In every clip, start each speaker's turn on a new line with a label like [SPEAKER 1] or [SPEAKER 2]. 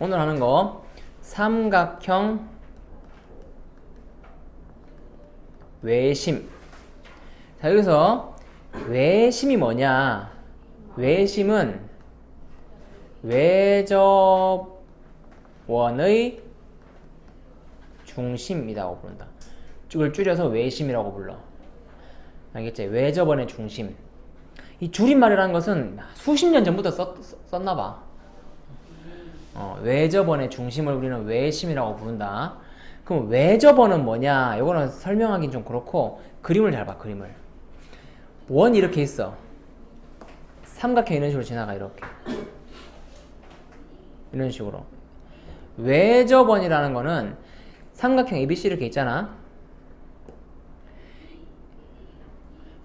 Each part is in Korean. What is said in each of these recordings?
[SPEAKER 1] 오늘 하는 거 삼각형 외심. 자, 여기서 외심이 뭐냐? 외심은 외접원의 중심이라고 부른다. 이걸 줄여서 외심이라고 불러. 알겠지? 외접원의 중심. 이 줄임말이라는 것은 수십 년 전부터 썼, 썼나 봐. 어, 외접원의 중심을 우리는 외심이라고 부른다. 그럼 외접원은 뭐냐? 이거는 설명하긴 좀 그렇고 그림을 잘 봐. 그림을. 원이 이렇게 있어. 삼각형 이런 식으로 지나가 이렇게. 이런 식으로. 외접원이라는 거는 삼각형 ABC 이렇게 있잖아.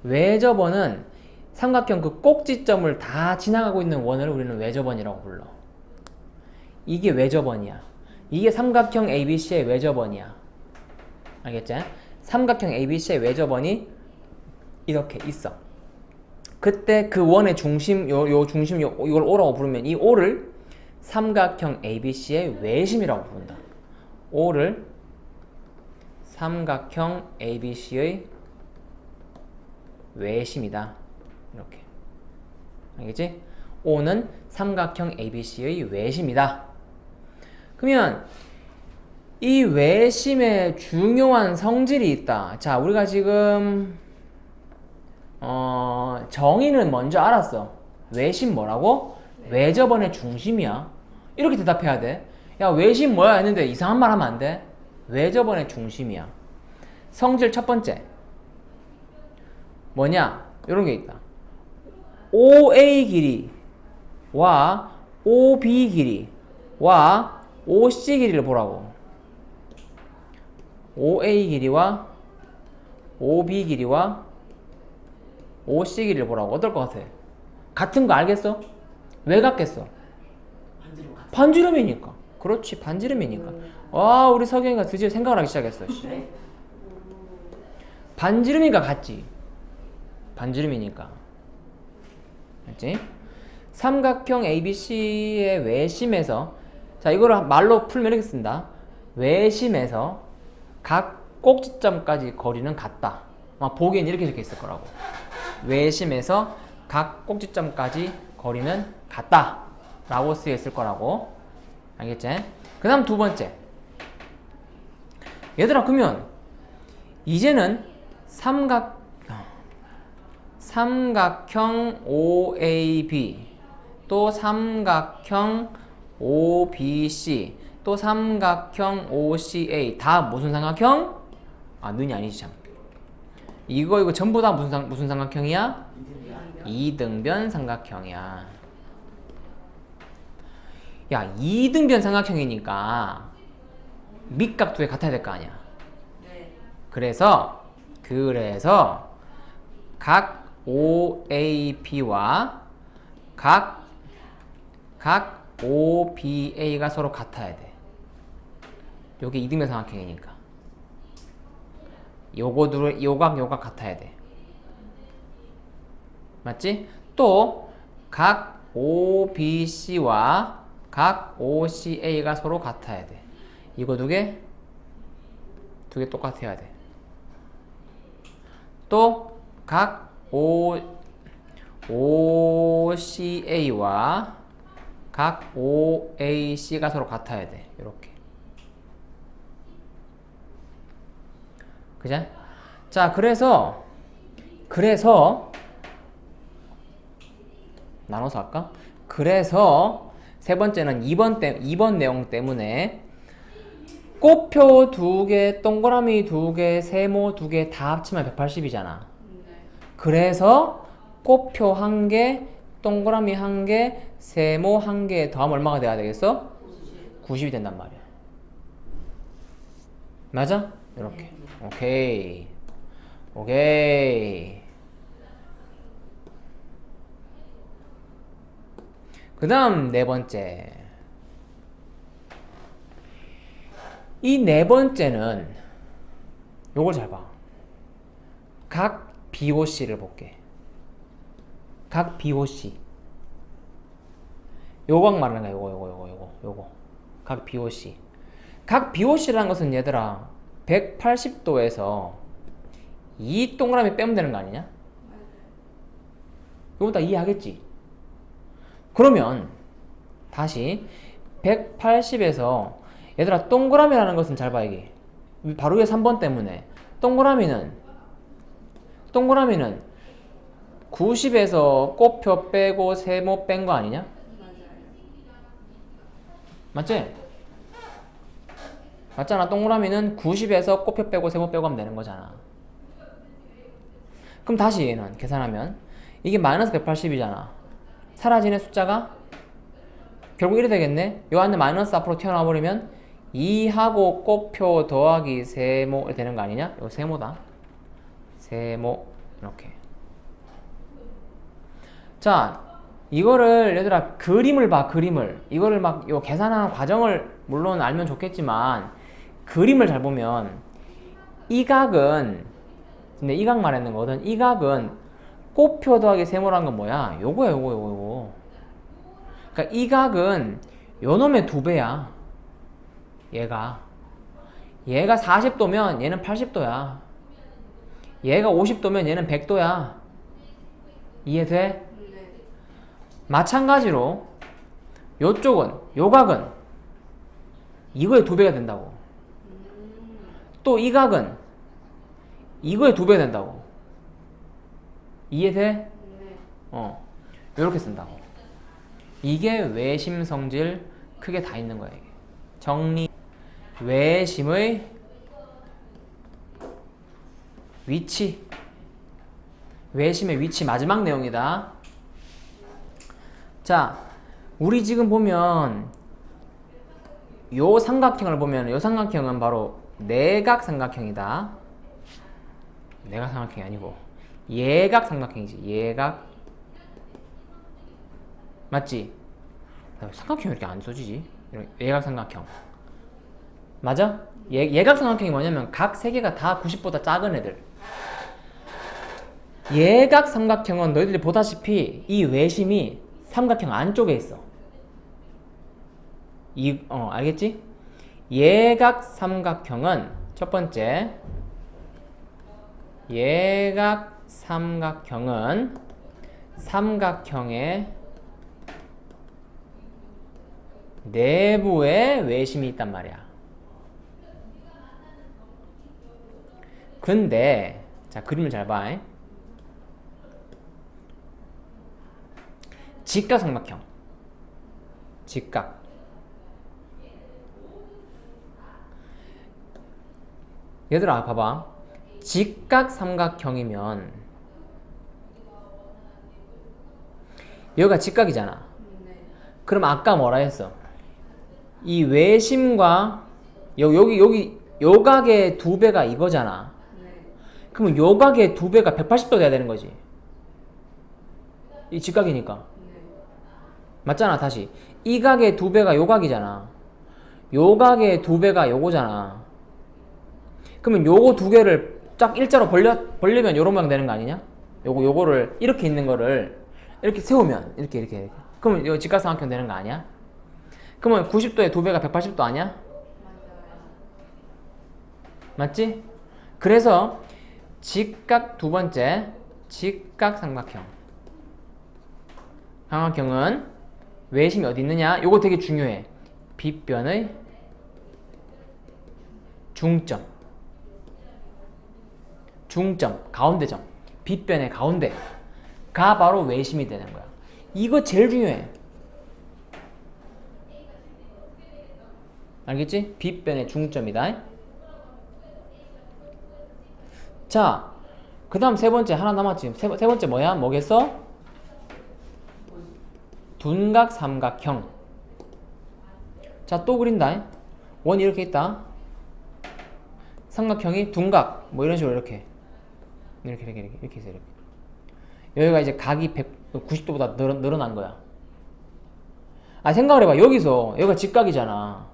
[SPEAKER 1] 외접원은 삼각형 그 꼭지점을 다 지나가고 있는 원을 우리는 외접원이라고 불러. 이게 외접원이야. 이게 삼각형 ABC의 외접원이야. 알겠지? 삼각형 ABC의 외접원이 이렇게 있어. 그때 그 원의 중심, 요, 요 중심, 요, 이걸 O라고 부르면 이 O를 삼각형 ABC의 외심이라고 부른다. O를 삼각형 ABC의 외심이다. 이렇게. 알겠지? O는 삼각형 ABC의 외심이다. 그러면 이 외심에 중요한 성질이 있다. 자, 우리가 지금 어, 정의는 먼저 알았어. 외심 뭐라고? 외접원의 중심이야. 이렇게 대답해야 돼. 야, 외심 뭐야? 했는데 이상한 말 하면 안 돼. 외접원의 중심이야. 성질 첫 번째. 뭐냐? 이런 게 있다. OA 길이와 OB 길이와 OC 길이를 보라고. OA 길이와 OB 길이와 OC 길이를 보라고. 어떨 것 같아? 같은 거 알겠어? 왜 같겠어?
[SPEAKER 2] 반지름.
[SPEAKER 1] 반지름 이니까. 그렇지, 반지름이니까. 와, 우리 석영이가 드디어 생각을 하기 시작했어. 씨. 반지름이니까 같지. 반지름이니까. 맞지? 삼각형 ABC의 외심에서 자 이거를 말로 풀면 이렇게 쓴다. 외심에서 각 꼭지점까지 거리는 같다. 아마 보기엔 이렇게 적혀 있을 거라고. 외심에서 각 꼭지점까지 거리는 같다. 라고 쓰여 있을 거라고. 알겠지? 그 다음 두 번째. 얘들아, 그러면 이제는 삼각 삼각형 OAB 또 삼각형 OBC 또 삼각형 OCA 다 무슨 삼각형? 아 는이 아니지 참. 이거 이거 전부 다 무슨 상, 무슨 삼각형이야? 이등변 삼각형이야. 야 이등변 삼각형이니까 밑각 두 개 같아야 될 거 아니야.
[SPEAKER 2] 네.
[SPEAKER 1] 그래서 그래서 각 OAP와 각, 각 OBA가 서로 같아야 돼. 요게 이등변 삼각형이니까. 요거 둘 요각 요각 같아야 돼. 맞지? 또 각 OBC와 각 OCA가 서로 같아야 돼. 이거 두 개, 두 개 똑같아야 돼. 또 각 O OCA와 각 OAC가 서로 같아야 돼. 이렇게. 그죠? 자, 그래서 그래서 나눠서 할까? 그래서 세 번째는 2번 때 2번 내용 때문에 꽃표 두 개, 동그라미 두 개, 세모 두 개 다 합치면 180이잖아. 그래서 꽃표 한 개, 동그라미 한 개, 세모 한 개 더하면 얼마가 돼야 되겠어? 90이 된단 말이야. 맞아? 이렇게. 오케이. 오케이. 그 다음 네 번째. 이 네 번째는 요걸 잘 봐. 각 BOC를 볼게. 각 BOC. 요각 말하는 거야. 요거 요거 요거 요거 요거. 각 BOC. 각 BOC라는 것은 얘들아 180도에서 이 동그라미 빼면 되는 거 아니냐? 이거 다 이해하겠지? 그러면 다시 180에서 얘들아 동그라미라는 것은 잘 봐 이게 바로 위에 3번 때문에 동그라미는 동그라미는 90에서 꽃표 빼고 세모 뺀 거 아니냐? 맞지? 맞잖아. 동그라미는 90에서 꽃표 빼고 세모 빼고 하면 되는 거잖아. 그럼 다시 얘는 계산하면 이게 마이너스 180이잖아. 사라지는 숫자가 결국 이래 되겠네. 요 안에 마이너스 앞으로 튀어나와 버리면 2하고 꽃표 더하기 세모 되는 거 아니냐? 요 세모다. 세모 이렇게. 자, 이거를 얘들아 그림을 봐 그림을. 이거를 막 요 계산하는 과정을 물론 알면 좋겠지만 그림을 잘 보면 이 각은 근데 이 각 말하는 거거든. 이 각은 꽃표 더하기 세모란 건 뭐야? 요거야 요거 요거 요거. 그러니까 이 각은 요 놈의 두 배야 얘가. 얘가 40도면 얘는 80도야. 얘가 50도면 얘는 100도야. 이해돼?
[SPEAKER 2] 네.
[SPEAKER 1] 마찬가지로 요쪽은 요각은 이거의 두 배가 된다고.
[SPEAKER 2] 음.
[SPEAKER 1] 또이 각은 이거의 두 배가 된다고. 이해돼?
[SPEAKER 2] 네.
[SPEAKER 1] 어. 요렇게 쓴다고. 이게 외심 성질 크게 다 있는 거야, 이게. 정리 외심의 위치 외심의 위치 마지막 내용이다. 자, 우리 지금 보면 요 삼각형을 보면 요 삼각형은 바로 내각 삼각형이다. 내각 삼각형이 아니고 예각 삼각형이지. 예각 맞지? 나 삼각형 왜 이렇게 안 써지지? 예각 삼각형 맞아? 예, 예각 삼각형이 뭐냐면 각 세 개가 다 90보다 작은 애들. 예각 삼각형은 너희들이 보다시피 이 외심이 삼각형 안쪽에 있어. 이, 어, 알겠지? 예각 삼각형은 첫 번째 예각 삼각형은 삼각형의 내부에 외심이 있단 말이야. 근데 자 그림을 잘 봐. 잉? 직각 삼각형. 직각. 얘들아 봐봐. 직각 삼각형이면 여기가 직각이잖아.
[SPEAKER 2] 네.
[SPEAKER 1] 그럼 아까 뭐라 했어? 이 외심과 여, 여기 여기 요각의 두 배가 이거잖아.
[SPEAKER 2] 네.
[SPEAKER 1] 그러면 요각의 두 배가 180도 돼야 되는 거지. 이 직각이니까.
[SPEAKER 2] 네.
[SPEAKER 1] 맞잖아, 다시. 이 각의 두 배가 요 각이잖아. 요 각의 두 배가 요거잖아. 그러면 요거 두 개를 쫙 일자로 벌려, 벌리면 요런 모양 되는 거 아니냐? 요거, 요거를, 이렇게 있는 거를 이렇게 세우면, 이렇게, 이렇게, 이렇게. 그러면 요 직각삼각형 되는 거 아니야? 그러면 90도에 두 배가 180도 아니야? 맞지? 그래서 직각 두 번째, 직각 삼각형. 삼각형은 외심이 어디 있느냐? 요거 되게 중요해. 빗변의 중점. 중점, 가운데점. 빗변의 가운데가 바로 외심이 되는 거야. 이거 제일 중요해. 알겠지? 빗변의 중점이다. 자, 그 다음 세 번째 하나 남았지. 세, 세 번째 뭐야? 뭐겠어? 둔각 삼각형. 자, 또 그린다. 원이 이렇게 있다. 삼각형이 둔각. 뭐 이런 식으로 이렇게. 이렇게, 이렇게, 이렇게, 이렇게 해서 이렇게. 여기가 이제 각이 190도보다 늘어, 늘어난 거야. 아, 생각을 해봐. 여기서, 여기가 직각이잖아.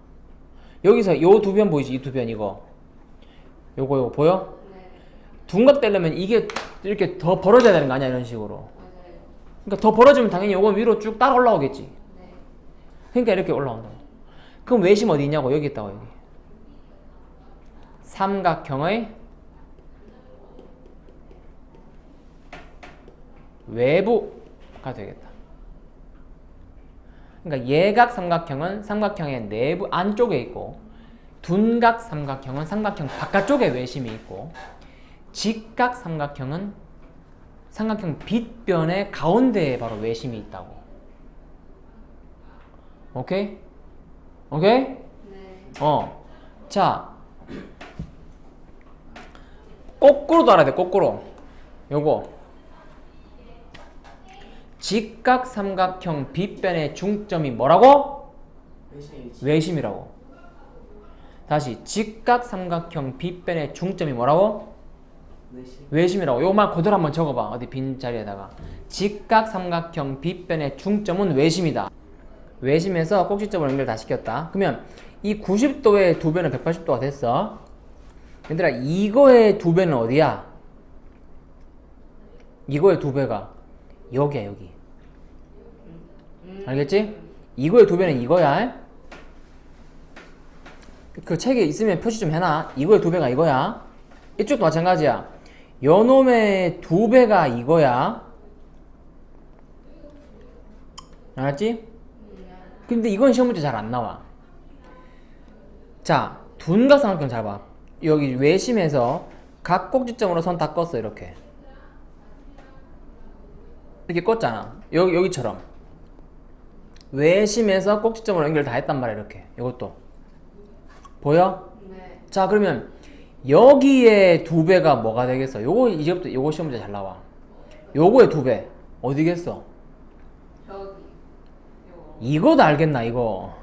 [SPEAKER 1] 여기서 요 두 변 보이지? 이 두 변 이거. 요거, 요거 보여?
[SPEAKER 2] 네.
[SPEAKER 1] 둔각 되려면 이게 이렇게 더 벌어져야 되는 거 아니야 이런 식으로. 그러니까 더 벌어지면 당연히 이건 위로 쭉 따라 올라오겠지
[SPEAKER 2] 네.
[SPEAKER 1] 그러니까 이렇게 올라온다 그럼 외심 어디 있냐고 여기 있다고 여기. 삼각형의 외부가 되겠다. 그러니까 예각 삼각형은 삼각형의 내부 안쪽에 있고 둔각 삼각형은 삼각형 바깥쪽에 외심이 있고 직각 삼각형은 삼각형 빗변의 가운데에 바로 외심이 있다고. 오케이? 오케이?
[SPEAKER 2] 네.
[SPEAKER 1] 어. 자. 거꾸로도 알아야 돼, 거꾸로. 요거. 직각 삼각형 빗변의 중점이 뭐라고?
[SPEAKER 3] 위치.
[SPEAKER 1] 외심이라고. 다시 직각 삼각형 빗변의 중점이 뭐라고?
[SPEAKER 3] 외심.
[SPEAKER 1] 외심 이라고. 요말 그대로 한번 적어봐. 어디 빈 자리에다가. 직각 삼각형 빗변의 중점은 외심이다. 외심에서 꼭지점을 연결 다 시켰다. 그러면 이 90도의 두 배는 180도가 됐어. 얘들아 이거의 두 배는 어디야? 이거의 두 배가 여기야 여기. 알겠지? 이거의 두 배는 이거야. 그 책에 있으면 표시 좀 해놔. 이거의 두 배가 이거야. 이쪽도 마찬가지야. 요놈의 두 배가 이거야. 알았지? 근데 이건 시험 문제 잘 안 나와. 자, 둔각 삼각형 잘 봐. 여기 외심에서 각 꼭지점으로 선 다 껐어 이렇게. 이렇게 껐잖아. 여기 여기처럼. 외심에서 꼭지점으로 연결 다 했단 말이야 이렇게. 이것도 보여?
[SPEAKER 2] 네.
[SPEAKER 1] 자 그러면 여기에 두 배가 뭐가 되겠어? 요거 이제부터 요거 시험 문제 잘 나와. 요거의 두 배 어디겠어?
[SPEAKER 2] 저기. 요.
[SPEAKER 1] 이거도 알겠나 이거?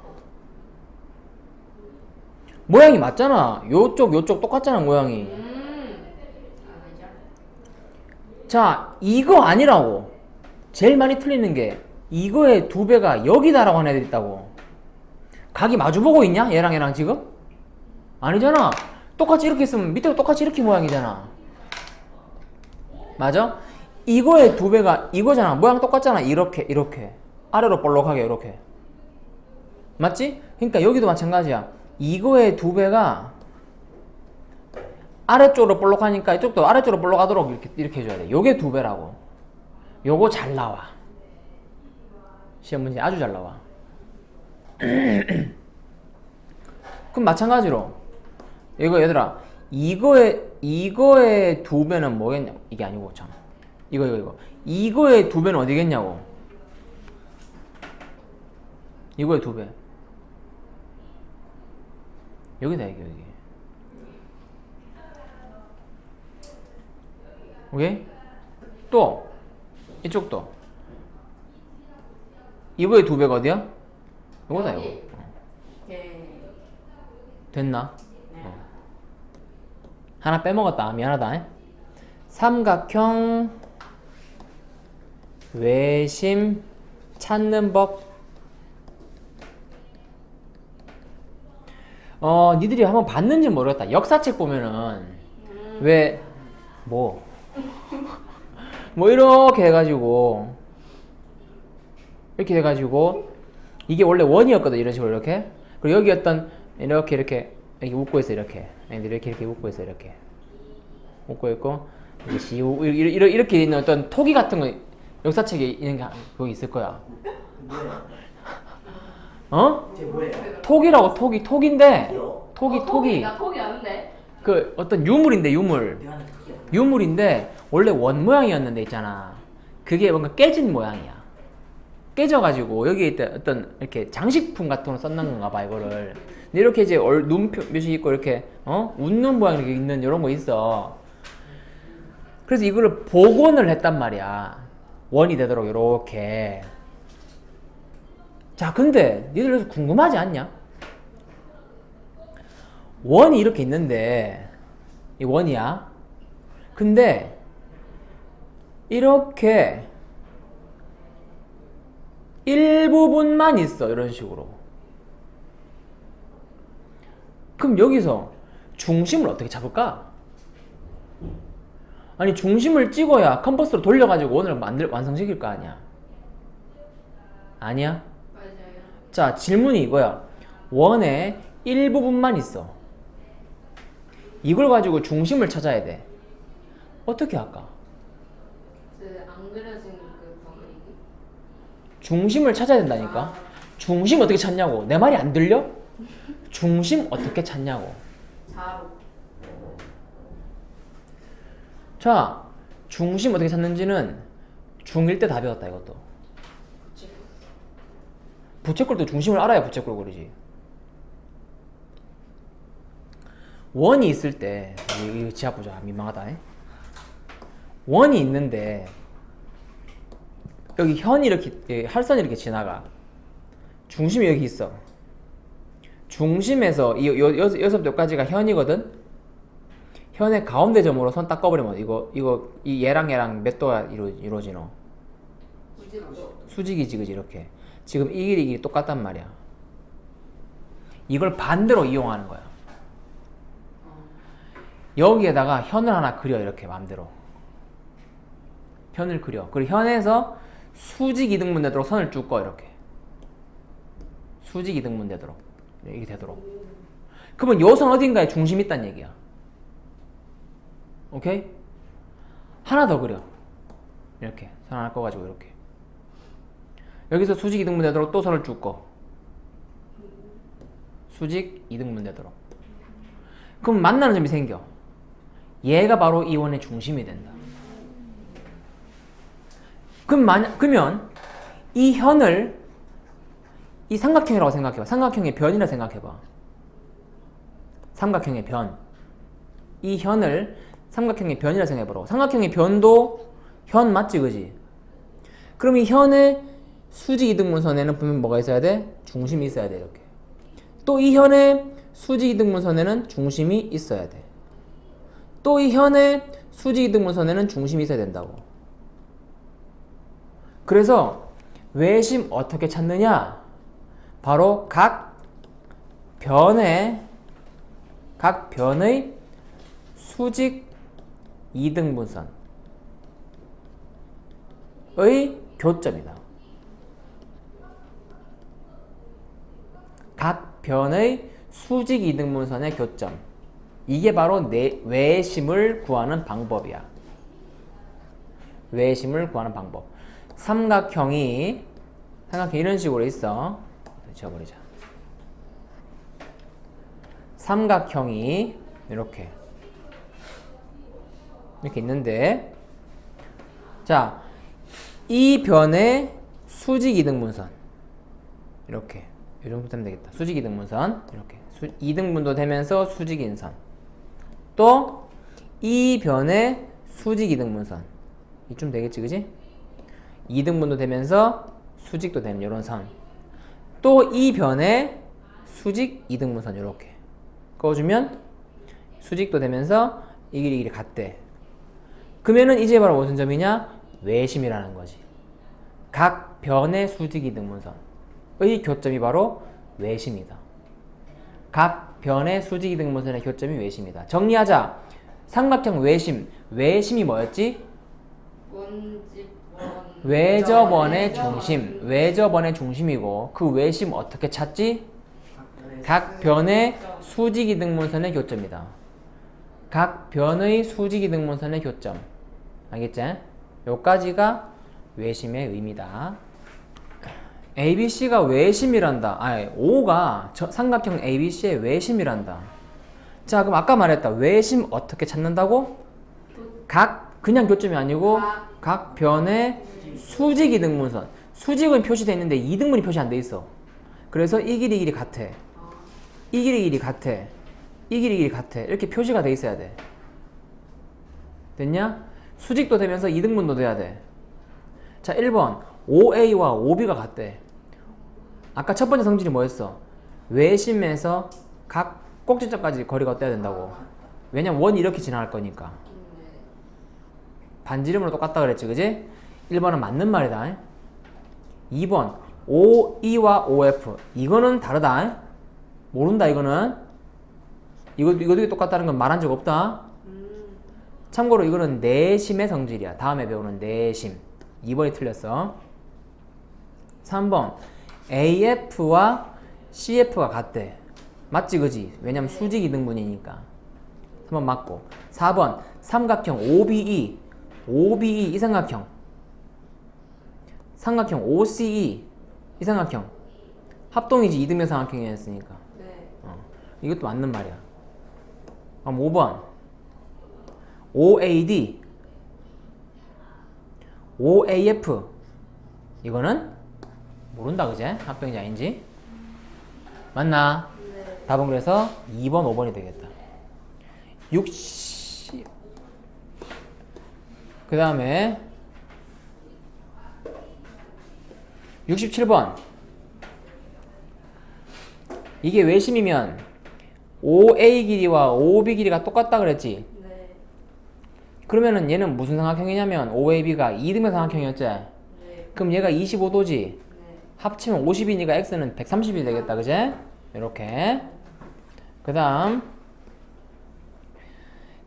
[SPEAKER 1] 모양이 맞잖아. 요쪽 요쪽 똑같잖아 모양이.
[SPEAKER 2] 음. 알죠?
[SPEAKER 1] 자 이거 아니라고. 제일 많이 틀리는 게 이거의 두 배가 여기다라고 하는 애들 있다고. 각이 마주보고 있냐? 얘랑 얘랑 지금? 아니잖아. 똑같이 이렇게 있으면 밑에도 똑같이 이렇게 모양이잖아. 맞아? 이거의 두 배가 이거잖아. 모양 똑같잖아. 이렇게 이렇게 아래로 볼록하게 이렇게. 맞지? 그러니까 여기도 마찬가지야. 이거의 두 배가 아래쪽으로 볼록하니까 이쪽도 아래쪽으로 볼록하도록 이렇게 이렇게 해줘야 돼. 요게 두 배라고. 요거 잘 나와. 시험 문제 아주 잘 나와. 그럼 마찬가지로 이거 얘들아 이거의 이거의 두 배는 뭐겠냐? 이게 아니고 참 이거 이거 이거 이거의 두 배는 어디겠냐고? 이거의 두 배. 여기다 여기 여기. 오케이? 또 이쪽도 이거의 두 배가 어디야? 이거다 이거.
[SPEAKER 2] 네.
[SPEAKER 1] 됐나? 어. 하나 빼먹었다. 미안하다. 삼각형 외심 찾는 법. 어, 니들이 한번 봤는지 모르겠다. 역사책 보면은 왜 뭐? 뭐 이렇게 해가지고 이렇게 해가지고 이게 원래 원이었거든 이런 식으로 이렇게 그리고 여기 어떤 이렇게 이렇게 이렇게 웃고 있어 이렇게 얘들 이렇게 이렇게 웃고 있어 이렇게 웃고 있고 이렇게 시 이렇게, 이렇게 이렇게 있는 어떤 토기 같은 거 역사책에 있는 게 거기 있을 거야? 어? 토기라고 토기 토기인데? 토기
[SPEAKER 2] 어,
[SPEAKER 1] 토기
[SPEAKER 2] 나 톡이 아는데.
[SPEAKER 1] 그 어떤 유물인데 유물. 유물인데 원래 원 모양이었는데 있잖아. 그게 뭔가 깨진 모양이야. 깨져가지고 여기에 있던 어떤 이렇게 장식품 같은 거 썼는 건가 봐 이거를. 근데 이렇게 이제 얼, 눈 표- 표시 있고 이렇게 어 웃는 모양 이렇게 있는 이런 거 있어. 그래서 이거를 복원을 했단 말이야. 원이 되도록 이렇게. 자, 근데 니들 궁금하지 않냐? 원이 이렇게 있는데 이 원이야. 근데 이렇게 일부분만 있어 이런 식으로. 그럼 여기서 중심을 어떻게 잡을까? 아니 중심을 찍어야 컴퍼스로 돌려가지고 원을 만들 완성시킬 거 아니야. 아니야?
[SPEAKER 2] 맞아요.
[SPEAKER 1] 자 질문이 이거야. 원의 일부분만 있어. 이걸 가지고 중심을 찾아야 돼. 어떻게 할까?
[SPEAKER 2] 그안 그려진 그 덩어리.
[SPEAKER 1] 중심을 찾아야 된다니까. 중심 어떻게 찾냐고. 내 말이 안 들려? 중심 어떻게 찾냐고.
[SPEAKER 2] 자,
[SPEAKER 1] 중심 어떻게 찾는지는 중1 때 다 배웠다 이것도. 부채꼴도 중심을 알아야 부채꼴 그리지. 원이 있을 때 이거 지압 보자 민망하다. 에? 원이 있는데 여기 현이 이렇게 예, 할선이 이렇게 지나가. 중심이 여기 있어. 중심에서 이 여, 여, 여기서부터 여기까지가 현이거든. 현의 가운데 점으로 손딱 꺼버리면 이거 이거 이 얘랑 얘랑 몇 도가 이루, 이루어지노? 수직이지 그지 이렇게 지금 이 길이 똑같단 말이야 이걸 반대로 이용하는 거야 여기에다가 현을 하나 그려 이렇게 마음대로 현을 그려 그리고 현에서 수직 이등분 되도록 선을 쭉 꺼 이렇게 수직 이등분 되도록 이렇게 되도록 그러면 요선 어딘가에 중심 있단 얘기야 오케이? 하나 더 그려 이렇게 선 하나 꺼가지고 이렇게 여기서 수직 이등분 되도록 또 선을 쭉 꺼. 수직 이등분 되도록. 그럼 만나는 점이 생겨. 얘가 바로 이 원의 중심이 된다. 그럼 만 그러면 이 현을 이 삼각형이라고 생각해봐. 삼각형의 변이라 생각해봐. 삼각형의 변. 이 현을 삼각형의 변이라 생각해보라고. 삼각형의 변도 현 맞지, 그지? 그럼 이 현의 수직 이등분선에는 분명 뭐가 있어야 돼? 중심이 있어야 돼 이렇게. 또 이 현의 수직 이등분선에는 중심이 있어야 돼. 또 이 현의 수직 이등분선에는 중심이 있어야 된다고. 그래서 외심 어떻게 찾느냐? 바로 각 변의 각 변의 수직 이등분선의 교점이다. 각 변의 수직 이등분선의 교점. 이게 바로 내 외심을 구하는 방법이야. 외심을 구하는 방법. 삼각형이 삼각형 이런 식으로 있어. 지워버리자. 삼각형이 이렇게 이렇게 있는데 자, 이 변의 수직 이등분선 이렇게 이 정도 되면 되겠다. 수직 이등분선 이렇게 수, 이등분도 되면서 수직 인선. 또 이 변의 수직 이등분선 이쯤 되겠지, 그지? 이등분도 되면서 수직도 되는 이런 선. 또 이 변의 수직 이등분선 이렇게 꺼주면 수직도 되면서 이 길이 이 길이 같대. 그러면은 이제 바로 무슨 점이냐? 외심이라는 거지. 각 변의 수직 이등분선의 교점이 바로 외심이다. 각 변의 수직 이등분선의 교점이 외심이다. 정리하자. 삼각형 외심. 외심이 뭐였지?
[SPEAKER 2] 원집 원.
[SPEAKER 1] 외접원의 중심. 외접원의 중심이고 그 외심 어떻게 찾지? 각 변의 수직 이등분선의 교점이다. 각 변의 수직 이등분선의 교점. 알겠지? 요까지가 외심의 의미다. ABC가 외심이란다. 아니, O가 저 삼각형 ABC의 외심이란다. 자, 그럼 아까 말했다. 외심 어떻게 찾는다고? 각 그냥 교점이 아니고 각 변의 수직 이등분선. 수직은 표시되어 있는데 이등분이 표시 안 돼 있어. 그래서 이 길이 이 길이 같아. 이 길이 이 길이 같아. 이 길이 이 길이 같아. 이렇게 표시가 돼 있어야 돼. 됐냐? 수직도 되면서 이등분도 돼야 돼. 자, 1번. OA와 OB가 같대. 아까 첫 번째 성질이 뭐였어? 외심에서 각 꼭지점까지 거리가 어때야 된다고. 왜냐면 원이 이렇게 지나갈 거니까. 반지름으로 똑같다 그랬지, 그지? 1번은 맞는 말이다. 2번. OE와 OF. 이거는 다르다. 모른다, 이거는. 이거, 되게 똑같다는 건 말한 적 없다. 참고로 이거는 내심의 성질이야. 다음에 배우는 내심. 2번이 틀렸어. 3번. AF와 CF가 같대. 맞지 그지? 왜냐면 수직 이등분이니까. 3번 맞고. 4번 삼각형 OBE OBE 이 삼각형 삼각형 OCE 이 삼각형 합동이지 이등변 삼각형이었으니까
[SPEAKER 2] 네.
[SPEAKER 1] 어. 이것도 맞는 말이야. 그럼 5번 OAD OAF 이거는 모른다 그제? 합병인지 아닌지 맞나?
[SPEAKER 2] 네.
[SPEAKER 1] 답은 그래서 2번 5번이 되겠다 60그 다음에 67번 이게 외심이면 OA 길이와 OB 길이가 똑같다 그랬지
[SPEAKER 2] 네.
[SPEAKER 1] 그러면은 얘는 무슨 삼각형이냐면 OAB가 2등변 삼각형이었지
[SPEAKER 2] 네.
[SPEAKER 1] 그럼 얘가 25도지
[SPEAKER 2] 네.
[SPEAKER 1] 합치면 50이니까 x는 130이 되겠다 그제? 이렇게 그 다음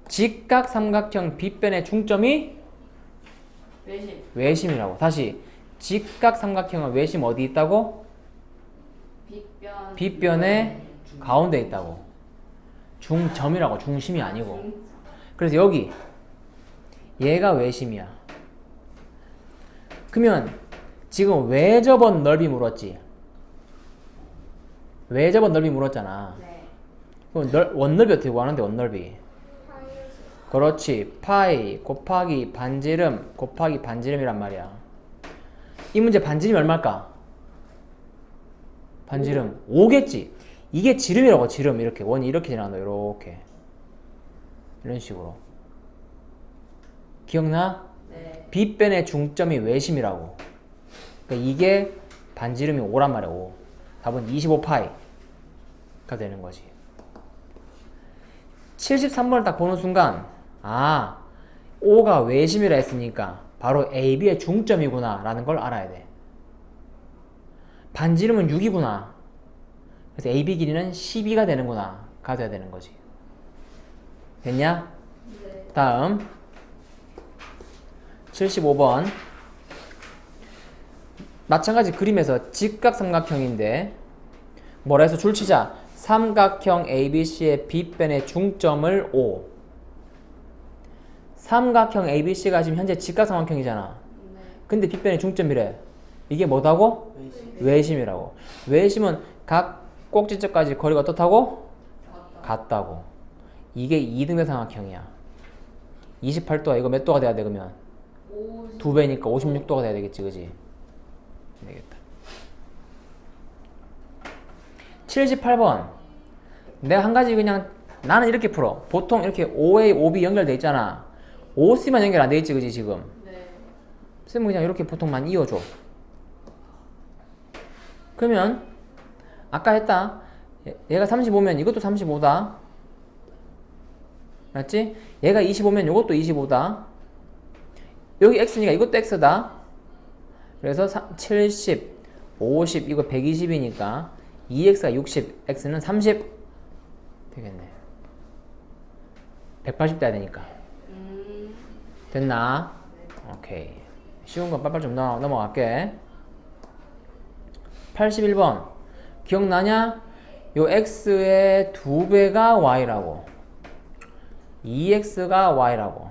[SPEAKER 1] 직각 삼각형 빗변의 중점이
[SPEAKER 2] 외심.
[SPEAKER 1] 외심이라고 다시 직각 삼각형은 외심 어디 있다고?
[SPEAKER 2] 빗변.
[SPEAKER 1] 빗변의 가운데 있다고. 중점이라고 중심이 아니고.
[SPEAKER 2] 중-
[SPEAKER 1] 그래서 여기 얘가 외심이야. 그러면 지금 외접원 넓이 물었지? 외접원 넓이 물었잖아.
[SPEAKER 2] 네.
[SPEAKER 1] 그럼 넓, 원넓이 어떻게 구하는데 원넓이? 그렇지. 파이 곱하기 반지름 곱하기 반지름이란 말이야 이 문제 반지름이 얼마일까? 반지름 5겠지 이게 지름이라고 지름 이렇게 원이 이렇게 지나간다 이렇게 이런 식으로 기억나?
[SPEAKER 2] 네.
[SPEAKER 1] 빗변의 중점이 외심이라고 그러니까 이게 반지름이 5란 말이야 5 답은 25파이가 되는 거지 73번을 딱 보는 순간 아 5가 외심이라 했으니까 바로 AB의 중점이구나 라는 걸 알아야 돼. 반지름은 6이구나. 그래서 AB 길이는 12가 되는구나. 가져야 되는 거지. 됐냐?
[SPEAKER 2] 네.
[SPEAKER 1] 다음. 75번. 마찬가지 그림에서 직각삼각형인데 뭐라 해서 줄치자. 삼각형 ABC의 빗변의 중점을 O 삼각형 ABC가 지금 현재 직각삼각형이잖아
[SPEAKER 2] 네.
[SPEAKER 1] 근데 빗변의 중점이래 이게 뭐다고?
[SPEAKER 3] 외심
[SPEAKER 1] 외심 이라고 외심은 각 꼭지점까지 거리가 어떻다고?
[SPEAKER 2] 맞다.
[SPEAKER 1] 같다 고 이게 2등변 삼각형이야 28도가 이거 몇 도가 돼야 돼 그러면?
[SPEAKER 2] 오.
[SPEAKER 1] 두 배니까 56도가 돼야 되겠지, 그지? 되겠다. 78번. 내가 한 가지 그냥 나는 이렇게 풀어. 보통 이렇게 OA, OB 연결돼 있잖아. OC만 연결 안 돼 있지, 그지, 지금?
[SPEAKER 2] 네.
[SPEAKER 1] 쌤은 그냥 이렇게 보통만 이어줘. 그러면, 아까 했다. 얘- 얘가 35면 이것도 35다. 맞지? 얘가 25면 이것도 25다. 여기 x니까 이것도 x다. 그래서 3, 70, 50, 이거 120이니까 2x가 60, x는 30 되겠네. 180 돼야 되니까.
[SPEAKER 2] 음.
[SPEAKER 1] 됐나? 오케이. 쉬운 건 빨빨 좀 넘어, 넘어갈게. 81번. 기억나냐? 요 x의 두 배가 y라고. 2x가 y라고.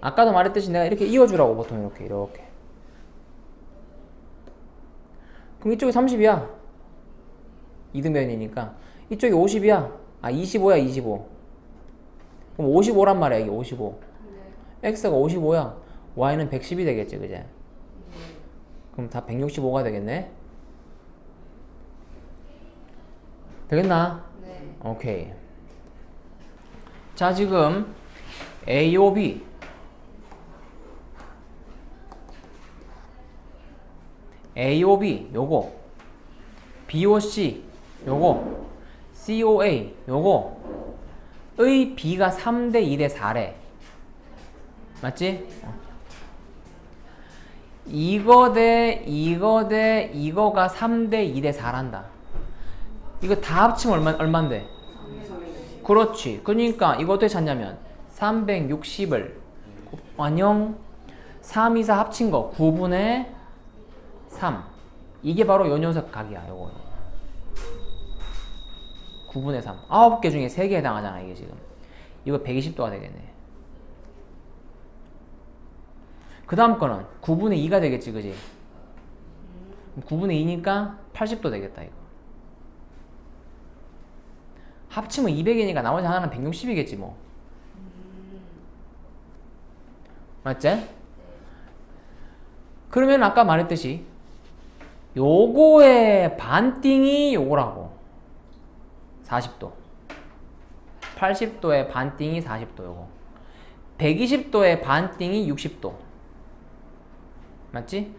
[SPEAKER 1] 아까도 말했듯이 내가 이렇게 이어주라고 보통 이렇게 이렇게. 그럼 이쪽이 30이야. 이등변이니까 이쪽이 50이야. 아 25야 25. 그럼 55란 말이야 이게 55.
[SPEAKER 2] 네.
[SPEAKER 1] x가 55야. y는 110이 되겠지, 그제?
[SPEAKER 2] 네.
[SPEAKER 1] 그럼 다 165가 되겠네. 되겠나?
[SPEAKER 2] 네.
[SPEAKER 1] 오케이. 자, 지금 AOB AOB 요거 BOC 요거 COA 요거 의 B가 3대 2대 4래. 맞지? 어. 이거 대 이거 대 이거가 3대 2대 4란다. 이거 다 합치면 얼마 얼마인데? 그렇지. 그러니까 이거 어떻게 찾냐면 360을 안녕 3, 2, 4 합친 거 9분의 3 이게 바로 요 녀석 각이야 요거 9분의 3. 9개 중에 3개 해당하잖아, 이게 지금. 이거 120도가 되겠네. 그 다음 거는 9분의 2가 되겠지, 그지? 9분의 2니까 80도 되겠다, 이거. 합치면 200이니까 나머지 하나는 160이겠지, 뭐. 맞지? 그러면 아까 말했듯이 요거의 반띵이 요거라고 40도 80도의 반띵이 40도 요거 120도의 반띵이 60도 맞지?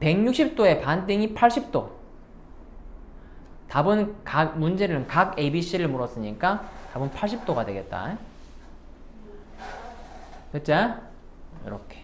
[SPEAKER 1] 160도의 반띵이 80도 답은 각 문제는 각 ABC를 물었으니까 답은 80도가 되겠다 됐지? 이렇게